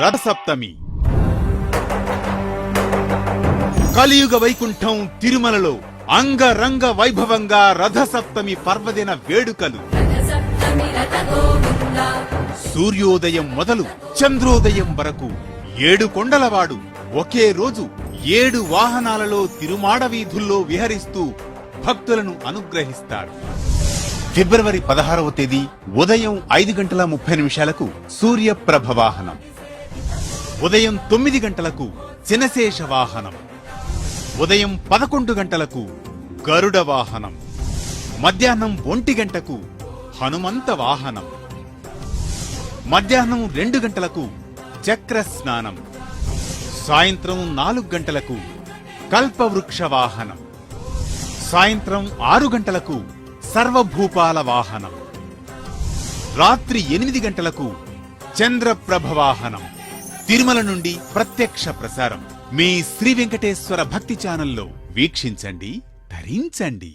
రథసప్తమి. కలియుగ వైకుంఠం తిరుమలలో అంగరంగ వైభవంగా రథసప్తమి పర్వదిన వేడుకలు. సూర్యోదయం మొదలు చంద్రోదయం వరకు ఏడు కొండలవాడు ఒకే రోజు ఏడు వాహనాలలో తిరుమాడ వీధుల్లో విహరిస్తూ భక్తులను అనుగ్రహిస్తాడు. ఫిబ్రవరి పదహారవ తేదీ ఉదయం ఐదు గంటల ముప్పై నిమిషాలకు సూర్యప్రభ వాహనం. ఉదయం తొమ్మిది గంటలకు చినశేష వాహనం. ఉదయం పదకొండు గంటలకు గరుడ వాహనం. మధ్యాహ్నం ఒంటి గంటకు హనుమంత వాహనం. మధ్యాహ్నం రెండు గంటలకు చక్ర స్నానం. సాయంత్రం నాలుగు గంటలకు కల్పవృక్ష వాహనం. సాయంత్రం ఆరు గంటలకు సర్వభూపాల వాహనం. రాత్రి ఎనిమిది గంటలకు చంద్రప్రభ వాహనం. తిరుమల నుండి ప్రత్యక్ష ప్రసారం. మీ శ్రీ వెంకటేశ్వర భక్తి ఛానల్లో వీక్షించండి ధరించండి.